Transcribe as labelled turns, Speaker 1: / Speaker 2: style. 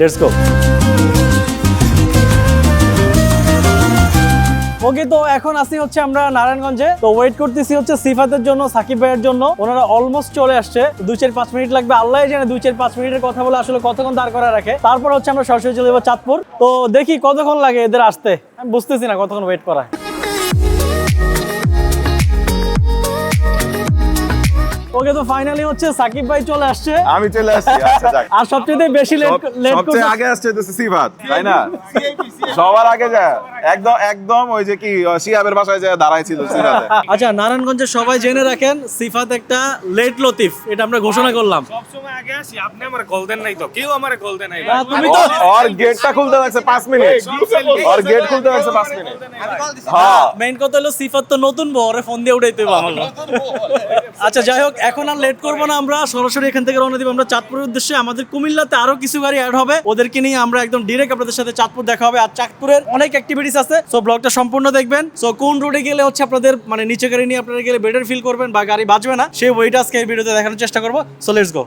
Speaker 1: Let's go ওকে তো এখন আসি হচ্ছে আমরা নারায়ণগঞ্জে। তো ওয়েট করতেছি হচ্ছে সিফাতের জন্য, সাকিব ভাইয়ের জন্য। ওনারা অলমোস্ট চলে আসছে। দুই চার পাঁচ মিনিট লাগবে। আল্লাহ জানে দুই চার পাঁচ মিনিটের কথা বলে আসলে কতক্ষণ দাঁড় করা রাখে। তারপর হচ্ছে আমরা সরাসরি চলে যাব চাঁদপুর। তো দেখি কতক্ষণ লাগে এদের আসতে। আমি বুঝতেছি না কতক্ষণ ওয়েট করা ওকে তো ফাইনালি হচ্ছে সাকিব ভাই চলে আসছে।
Speaker 2: আমি চলে আসছি আচ্ছা যাক।
Speaker 1: আর সবচেয়ে বেশি লেট লেট করছে
Speaker 2: সবচেয়ে আগে আসছে তো সিফাত তাই না? সবার আগে যায় একদম একদম ওই যে কি বাসায় যায় দাঁড়ায় ছিল সিফাতে
Speaker 1: আচ্ছা নারায়ণগঞ্জে সবাই জেনে রাখেন সিফাত একটা লেট লতিফ এটা আমরা ঘোষণা করলাম।
Speaker 3: সবসময় আগে আসি আপনি আমার কল দেন নাই তো কেউ আমার কল দেন নাই
Speaker 1: তুমি তো
Speaker 2: ওর গেটটা খুলতে লাগছে পাঁচ মিনিট ওর গেট খুলতে লাগছে পাঁচ মিনিট হ্যাঁ।
Speaker 1: মেইন কথা হলো সিফাত তো নতুন বউ ওরে ফোন দিয়ে উঠাইতে হবে আচ্ছা যাই হোক এখন আর লেট করব না, আমরা সরাসরি এখান থেকে রওনা দিব। আমরা চাঁদপুরের উদ্দেশ্যে। আমাদের কুমিল্লাতে আরও কিছু গাড়ি অ্যাড হবে। ওদেরকে নিয়ে আমরা একদম ডিরেক্ট আপনাদের সাথে চাঁদপুর দেখা হবে। আর চাঁদপুরের অনেক অ্যাক্টিভিটিস আছে। সো ব্লগটা সম্পূর্ণ দেখবেন। সো কোন রোডে গেলে হচ্ছে আপনাদের মানে নিচে গাড়ি নিয়ে আপনারা গেলে বেটার ফিল করবেন বা গাড়ি বাঁচবে না, সেই ওইটা আজকে এই ভিডিওতে দেখানোর চেষ্টা করব। So let's go